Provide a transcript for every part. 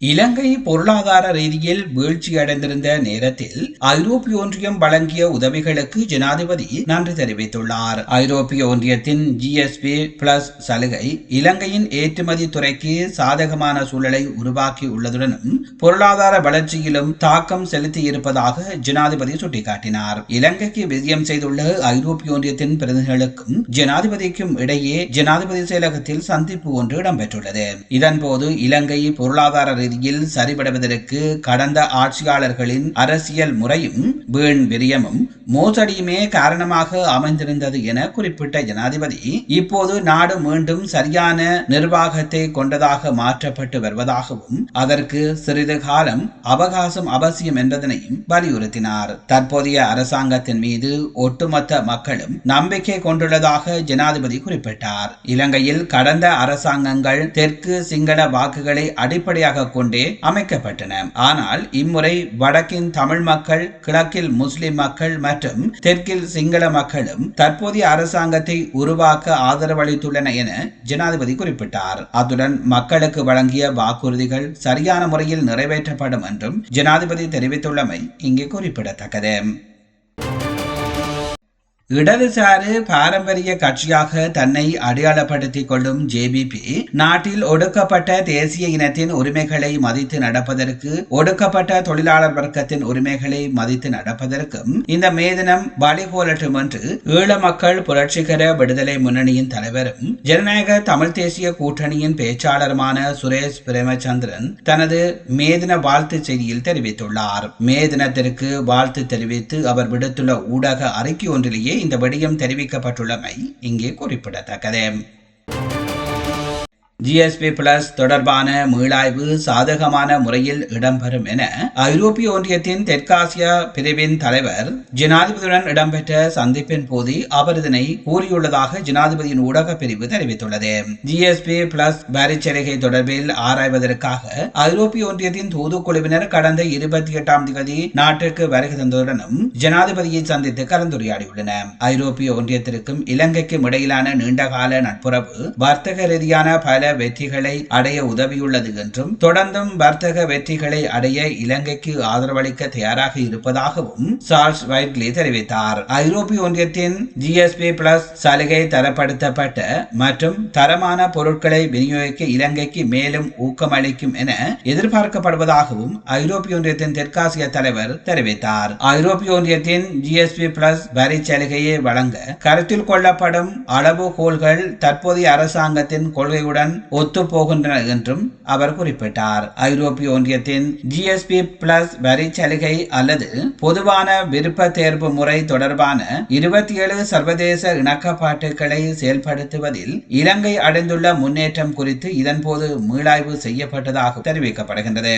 இலங்கை பொருளாதார ரீதியில் வீழ்ச்சி அடைந்திருந்த நேரத்தில் ஐரோப்பிய ஒன்றியம் வழங்கிய உதவிகளுக்கு ஜனாதிபதி நன்றி தெரிவித்துள்ளார். ஐரோப்பிய ஒன்றியத்தின் ஜிஎஸ்பி பிளஸ் சலுகை இலங்கையின் ஏற்றுமதி துறைக்கு சாதகமான சூழலை உருவாக்கி உள்ளதுடனும் பொருளாதார வளர்ச்சியிலும் தாக்கம் செலுத்தி இருப்பதாக ஜனாதிபதி சுட்டிக்காட்டினார். இலங்கைக்கு விஜயம் செய்துள்ள ஐரோப்பிய ஒன்றியத்தின் பிரதிநிதிகளுக்கும் ஜனாதிபதிக்கும் இடையே ஜனாதிபதி செயலகத்தில் சந்திப்பு ஒன்று இடம்பெற்றுள்ளது. இதன்போது இலங்கை பொருளாதார ரீதியில் சரிபடுவதற்கு கடந்த ஆட்சியாளர்களின் அரசியல் முறையும் வீண் விரியமும் மோசடியுமே காரணமாக அமைந்திருந்தது என குறிப்பிட்ட ஜனாதிபதி இப்போது நாடு மீண்டும் சரியான நிர்வாகத்தை கொண்டதாக மாற்றப்பட்டு வருவதாகவும் அதற்கு சிறிது காலம் அவகாசம் அவசியம் என்பதனையும் வலியுறுத்தினார். தற்போதைய அரசாங்கத்தின் மீது ஒட்டுமொத்த மக்களும் நம்பிக்கை கொண்டுள்ளதாக ஜனாதிபதி குறிப்பிட்டார். இலங்கையில் கடந்த அரசாங்கங்கள் தெற்கு சிங்கள வாக்குகளை அடிப்படையாக கொண்டே அமைக்கப்பட்டன. ஆனால் இம்முறை வடக்கின் தமிழ் மக்கள் கிழக்கில் முஸ்லிம் மக்கள் மற்றும் தெற்கில் சிங்கள மக்களும் தற்போதைய அரசாங்கத்தை உருவாக்க ஆதரவளித்துள்ளன என ஜனாதிபதி குறிப்பிட்டார். அத்துடன் மக்களுக்கு வழங்கிய வாக்குறுதிகள் சரியான முறையில் நிறைவேற்றப்படும் என்றும் ஜனாதிபதி தெரிவித்துள்ளமை இங்கே குறிப்பிடத்தக்கது. இடதுசாரி பாரம்பரிய கட்சியாக தன்னை அடையாளப்படுத்திக் கொள்ளும் ஜேபிபி நாட்டில் ஒடுக்கப்பட்ட தேசிய இனத்தின் உரிமைகளை மதித்து நடப்பதற்கு ஒடுக்கப்பட்ட தொழிலாளர் வர்க்கத்தின் உரிமைகளை மதித்து நடப்பதற்கும் இந்த மேதினம் வழிகோலட்டும் என்று ஈழ மக்கள் புரட்சிகர விடுதலை முன்னணியின் தலைவரும் ஜனநாயக தமிழ் தேசிய கூட்டணியின் பேச்சாளருமான சுரேஷ் பிரேமச்சந்திரன் தனது மேதின வாழ்த்து செய்தியில் தெரிவித்துள்ளார். மே தினத்திற்கு வாழ்த்து தெரிவித்து அவர் விடுத்துள்ள ஊடக அறிக்கை ஒன்றிலேயே இந்த விடயம் தெரிவிக்கப்பட்டுள்ளமை இங்கே குறிப்பிடத்தக்கது. ஜிஎஸ்பி பிளஸ் தொடர்பான மீளாய்வு சாதகமான முறையில் இடம்பெறும் என ஐரோப்பிய ஒன்றியத்தின் தெற்காசிய பிரிவின் தலைவர் ஜனாதிபதியுடன் இடம்பெற்ற சந்திப்பின் போது அவர் இதனை கூறியுள்ளதாக ஜனாதிபதியின் ஊடக பிரிவு தெரிவித்துள்ளது. ஜிஎஸ்பி பிளஸ் வரிச்சலுகை தொடர்பில் ஆராய்வதற்காக ஐரோப்பிய ஒன்றியத்தின் தூதுக்குழுவினர் கடந்த இருபத்தி எட்டாம் தேதி நாட்டிற்கு வருகை தந்ததுடனும் ஜனாதிபதியை சந்தித்து கலந்துரையாடியுள்ளன. ஐரோப்பிய ஒன்றியத்திற்கும் இலங்கைக்கும் இடையிலான நீண்டகால நட்புறவு வர்த்தக ரீதியான பல வெற்றிகளை அடைய உதவியுள்ளது என்றும் தொடர்ந்தும் வர்த்தக வெற்றிகளை அடைய இலங்கைக்கு ஆதரவளிக்க தயாராக இருப்பதாகவும் சார்ஸ் வைட்லி தெரிவித்தார். ஐரோப்பிய ஒன்றியத்தின் ஜிஎஸ்பி பிளஸ் சலுகை தரப்படுத்தப்பட்ட மற்றும் தரமான பொருட்களை விநியோகிக்க இலங்கைக்கு மேலும் ஊக்கமளிக்கும் என எதிர்பார்க்கப்படுவதாகவும் ஐரோப்பிய ஒன்றியத்தின் தெற்காசிய தலைவர் தெரிவித்தார். ஐரோப்பிய ஒன்றியத்தின் ஜிஎஸ்பி பிளஸ் வரி சலுகையை வழங்க கருத்தில் கொள்ளப்படும் அளவுகோல்கள் தற்போதைய அரசாங்கத்தின் கொள்கையுடன் ஒத்துப்போகின்றன என்றும் அவர் குறிப்பிட்டார். ஐரோப்பிய ஒன்றியத்தின் ஜிஎஸ்பி பிளஸ் வரி சலுகை அல்லது பொதுவான விருப்ப தேர்வு முறை தொடர்பான இருபத்தி ஏழு சர்வதேச இணக்கப்பாட்டுகளை செயல்படுத்துவதில் இலங்கை அடைந்துள்ள முன்னேற்றம் குறித்து இதன்போது மீளாய்வு செய்யப்பட்டதாக தெரிவிக்கப்படுகின்றது.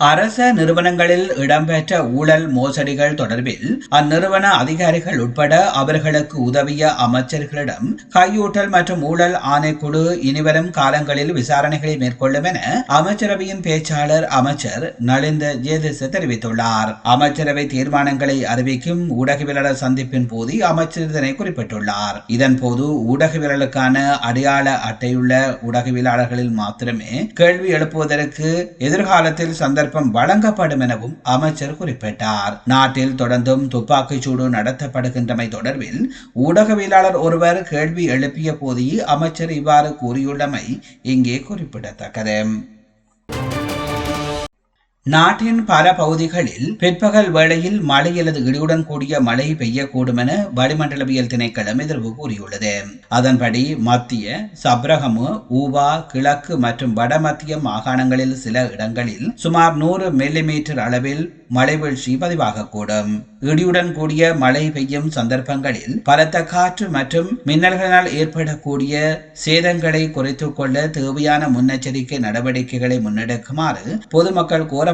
அரச நிறுவனங்களில் இடம்பெற்ற ஊழல் மோசடிகள் தொடர்பில் அந்நிறுவன அதிகாரிகள் உட்பட அவர்களுக்கு உதவிய அமைச்சர்களிடம் கையூட்டல் மற்றும் ஊழல் ஆணைக்குழு இனிவரும் காலங்களில் விசாரணைகளை மேற்கொள்ளும் என அமைச்சரவையின் பேச்சாளர் அமைச்சர் நலிந்த ஜேதிச தெரிவித்துள்ளார். அமைச்சரவை தீர்மானங்களை அறிவிக்கும் ஊடகவியலாளர் சந்திப்பின் போது அமைச்சர் இதனை குறிப்பிட்டுள்ளார். இதன்போது ஊடகவியலாளருக்கான அடையாள அட்டையுள்ள ஊடகவியலாளர்களில் மாத்திரமே கேள்வி எழுப்புவதற்கு எதிர்காலத்தில் சந்தர்ப்பம் சந்தர்ப்பம் வழங்கப்படும் எனவும் அமைச்சர் குறிப்பிட்டார். நாட்டில் தொடர்ந்தும் துப்பாக்கிச் சூடு நடத்தப்படுகின்றமை தொடர்பில் ஊடகவியலாளர் ஒருவர் கேள்வி எழுப்பிய போது அமைச்சர் இவ்வாறு கூறியுள்ளமை இங்கே குறிப்பிடத்தக்கது. நாட்டின் பல பகுதிகளில் பிற்பகல் வேளையில் மழை அல்லது இடியுடன் கூடிய மழை பெய்யக்கூடும் என வளிமண்டலவியல் திணைக்களம் எதிர்வு கூறியுள்ளது. அதன்படி மத்திய சப்ரகமு ஊவா கிழக்கு மற்றும் வடமத்திய மாகாணங்களில் சில இடங்களில் சுமார் நூறு மில்லிமீட்டர் அளவில் மழை வீழ்ச்சி பதிவாகக்கூடும். இடியுடன் கூடிய மழை பெய்யும் சந்தர்ப்பங்களில் பலத்த காற்று மற்றும் மின்னல்களால் ஏற்படக்கூடிய சேதங்களை குறைத்துக் கொள்ள தேவையான முன்னெச்சரிக்கை நடவடிக்கைகளை முன்னெடுக்குமாறு பொதுமக்கள் கோர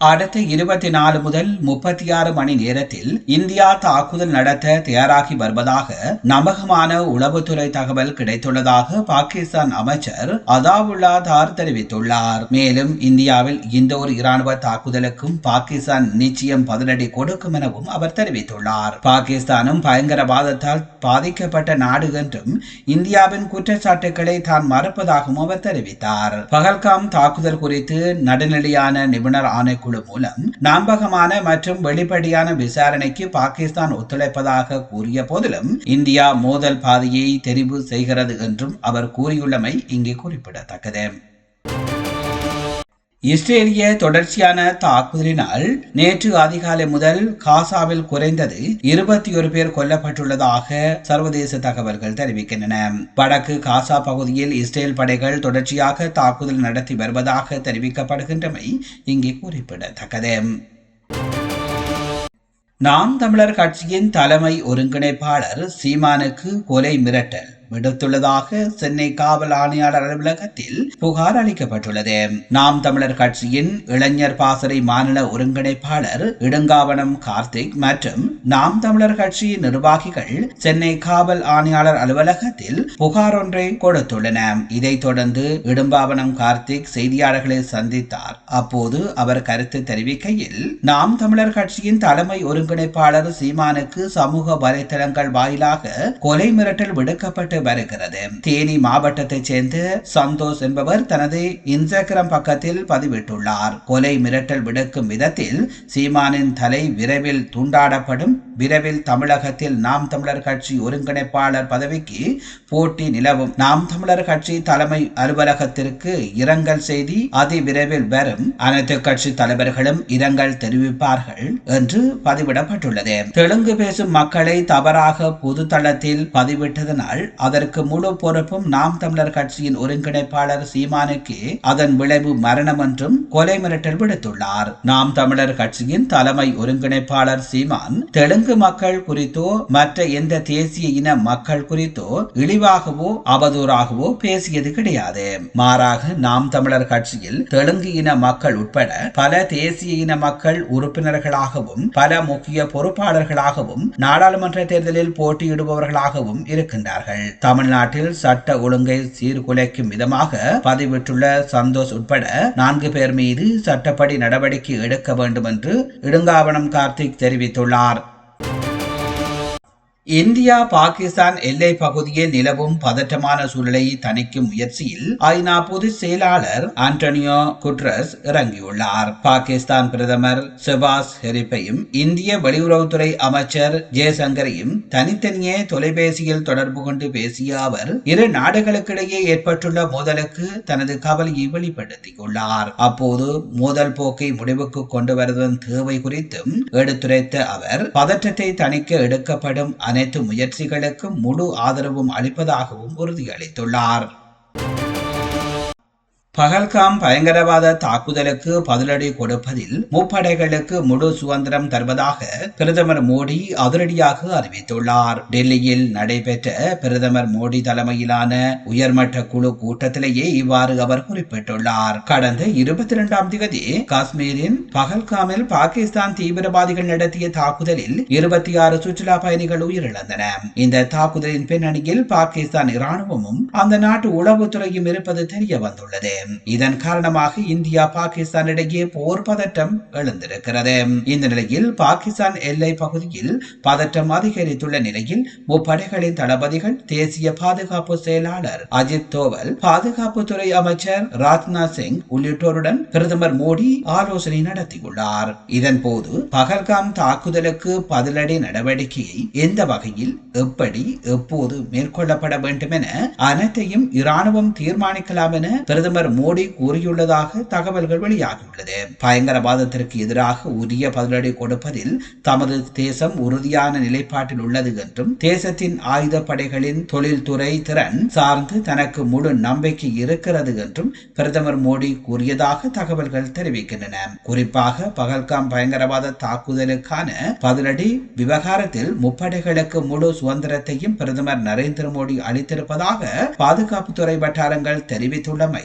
அடுத்த இருபத்தி நாலு முதல் முப்பத்தி ஆறு மணி நேரத்தில் இந்தியா தாக்குதல் நடத்த தயாராகி வருவதாக நம்பகமான உளவுத்துறை தகவல் கிடைத்துள்ளதாக பாகிஸ்தான் அமைச்சர் அதாவுல்லா தார் தெரிவித்துள்ளார். மேலும் இந்தியாவில் இந்த ஒரு இராணுவ தாக்குதலுக்கும் பாகிஸ்தான் நிச்சயம் பதிலடி கொடுக்கும் எனவும் அவர் தெரிவித்துள்ளார். பாகிஸ்தானும் பயங்கரவாதத்தால் பாதிக்கப்பட்ட நாடு என்றும் இந்தியாவின் குற்றச்சாட்டுகளை தான் மறுப்பதாகவும் அவர் தெரிவித்தார். பகல்காம் தாக்குதல் குறித்து நடுநிலையான நிபுணர் ஆணைக்குழு குழு மூலம் நம்பகமான மற்றும் வெளிப்படையான விசாரணைக்கு பாகிஸ்தான் ஒத்துழைப்பதாக கூறிய போதிலும் இந்தியா மோதல் பாதையை தெரிவு செய்கிறது என்றும் அவர் கூறியுள்ளமை இங்கே குறிப்பிடத்தக்கது. இஸ்ரேலிய தொடர்ச்சியான தாக்குதலினால் நேற்று அதிகாலை முதல் காசாவில் குறைந்தது இருபத்தி ஒரு பேர் கொல்லப்பட்டுள்ளதாக சர்வதேச தகவல்கள் தெரிவிக்கின்றன. வடக்கு காசா பகுதியில் இஸ்ரேல் படைகள் தொடர்ச்சியாக தாக்குதல் நடத்தி வருவதாக தெரிவிக்கப்படுகின்றமை இங்கே குறிப்பிடத்தக்கது. நாம் தமிழர் கட்சியின் தலைமை ஒருங்கிணைப்பாளர் சீமானுக்கு கொலை மிரட்டல். விடுத்துள்ளதாக சென்னை காவல் ஆணையாளர் அலுவலகத்தில் புகார் அளிக்கப்பட்டுள்ளது. நாம் தமிழர் கட்சியின் இளைஞர் பாசறை மாநில ஒருங்கிணைப்பாளர் இடுங்காவனம் கார்த்திக் மற்றும் நாம் தமிழர் கட்சி நிர்வாகிகள் சென்னை காவல் ஆணையாளர் அலுவலகத்தில் புகார் ஒன்றை கொடுத்துள்ளனர் இதைத் தொடர்ந்து இடும்பாவனம் கார்த்திக் செய்தியாளர்களை சந்தித்தார். அப்போது அவர் கருத்து தெரிவிக்கையில் நாம் தமிழர் கட்சியின் தலைமை ஒருங்கிணைப்பாளர் சீமானுக்கு சமூக வலைதளங்கள் வாயிலாக கொலை மிரட்டல் விடுக்கப்பட்டு வருகிறது. தேனி மாவட்டத்தைச் சேர்ந்த சந்தோஷ் என்பவர் தனது இன்ஸ்டாகிராம் பக்கத்தில் பதிவிட்டுள்ளார். கொலை மிரட்டல் விடுக்கும் விதத்தில் சீமானின் தலை விரைவில் துண்டாடப்படும். விரைவில் தமிழகத்தில் நாம் தமிழர் கட்சி ஒருங்கிணைப்பாளர் பதவிக்கு போட்டி நிலவும். நாம் தமிழர் கட்சி தலைமை அலுவலகத்திற்கு இரங்கல் செய்தி அதி விரைவில் வரும். அனைத்து கட்சி தலைவர்களும் இரங்கல் தெரிவிப்பார்கள் என்று பதிவிடப்பட்டுள்ளது. தெலுங்கு பேசும் மக்களை தவறாக பொது தளத்தில் பதிவிட்டதனால் அதற்கு முழு பொறுப்பும் நாம் தமிழர் கட்சியின் ஒருங்கிணைப்பாளர் சீமானுக்கு. அதன் விளைவு மரணம் என்றும் கொலை மிரட்டல் விடுத்துள்ளார். நாம் தமிழர் கட்சியின் தலைமை ஒருங்கிணைப்பாளர் சீமான் தெலுங்கு மக்கள் குறித்தோ மற்ற எந்த தேசிய இன மக்கள் குறித்தோ இழிவாகவோ அவதூறாகவோ பேசியது கிடையாது. மாறாக நாம் தமிழர் கட்சியில் தெலுங்கு இன மக்கள் உட்பட பல தேசிய இன மக்கள் உறுப்பினர்களாகவும் பல முக்கிய பொறுப்பாளர்களாகவும் நாடாளுமன்ற தேர்தலில் போட்டியிடுபவர்களாகவும் இருக்கின்றார்கள். தமிழ்நாட்டில் சட்ட ஒழுங்கை சீர்குலைக்கும் விதமாக பதிவிட்டுள்ள சந்தோஷ் உட்பட நான்கு பேர் மீது சட்டப்படி நடவடிக்கை எடுக்க வேண்டும் என்று இடுங்காவனம் கார்த்திக் தெரிவித்துள்ளார். இந்தியா பாகிஸ்தான் எல்லை பகுதியில் நிலவும் பதற்றமான சூழலை தணிக்கும் முயற்சியில் ஐநா பொதுச் செயலாளர் ஆண்டனியோ குட்ரஸ் இறங்கியுள்ளார். பாகிஸ்தான் பிரதமர் செபாஸ் ஹெரிப்பையும் இந்திய வெளியுறவுத்துறை அமைச்சர் ஜெயசங்கரையும் தனித்தனியே தொலைபேசியில் தொடர்பு கொண்டு பேசிய அவர் இரு நாடுகளுக்கிடையே ஏற்பட்டுள்ள மோதலுக்கு தனது கவலையை வெளிப்படுத்தியுள்ளார் அப்போது மோதல் போக்கை முடிவுக்கு கொண்டு வருவதன் தேவை குறித்தும் எடுத்துரைத்த அவர் பதற்றத்தை தணிக்க எடுக்கப்படும் அனைத்து முயற்சிகளுக்கும் முழு ஆதரவும் அளிப்பதாகவும் உறுதியளித்துள்ளார். பகல்காம் பயங்கரவாத தாக்குதலுக்கு பதிலடி கொடுப்பதில் முப்படைகளுக்கு முழு சுதந்திரம் தருவதாக பிரதமர் மோடி அதிரடியாக அறிவித்துள்ளார். டெல்லியில் நடைபெற்ற பிரதமர் மோடி தலைமையிலான உயர்மட்ட குழு கூட்டத்திலேயே இவ்வாறு அவர் குறிப்பிட்டுள்ளார். கடந்த இருபத்தி இரண்டாம் தேதி காஷ்மீரின் பகல்காமில் பாகிஸ்தான் தீவிரவாதிகள் நடத்திய தாக்குதலில் இருபத்தி ஆறு சுற்றுலா பயணிகள் உயிரிழந்தன. இந்த தாக்குதலின் பின்னணியில் பாகிஸ்தான் இராணுவமும் அந்த நாட்டு உளவுத்துறையும் இருப்பது தெரிய வந்துள்ளது. இதன் காரணமாக இந்தியா பாகிஸ்தான் இடையே போர் பதட்டம் எழுந்திருக்கிறது. இந்த நிலையில் பாகிஸ்தான் எல்லை பகுதியில் பதட்டம் அதிகரித்துள்ள நிலையில் முப்படைகளின் தளபதிகள் தேசிய பாதுகாப்பு செயலாளர் அஜித் தோவல் பாதுகாப்புத்துறை அமைச்சர் ராஜ்நாத் சிங் உள்ளிட்டோருடன் பிரதமர் மோடி ஆலோசனை நடத்தியுள்ளார். இதன் போது பகல்காம் தாக்குதலுக்கு பதிலடி நடவடிக்கையை எந்த வகையில் எப்படி எப்போது மேற்கொள்ளப்பட வேண்டும் என அனைத்தையும் இராணுவம் தீர்மானிக்கலாம் என பிரதமர் மோடி கூறியுள்ளதாக தகவல்கள் வெளியாகியுள்ளது. பயங்கரவாதத்திற்கு எதிராக உரிய பதிலடி கொடுப்பதில் தமது தேசம் உறுதியான நிலைப்பாட்டில் உள்ளது என்றும் தேசத்தின் ஆயுத படைகளின் தொழில்துறை திறன் சார்ந்து தனக்கு முழு நம்பிக்கை இருக்கிறது என்றும் பிரதமர் மோடி கூறியதாக தகவல்கள் தெரிவிக்கின்றன. குறிப்பாக பகல்காம் பயங்கரவாத தாக்குதலுக்கான பதிலடி விவகாரத்தில் முப்படைகளுக்கு முழு சுதந்திரத்தையும் பிரதமர் நரேந்திர மோடி அளித்திருப்பதாக பாதுகாப்புத்துறை வட்டாரங்கள் தெரிவித்துள்ளமை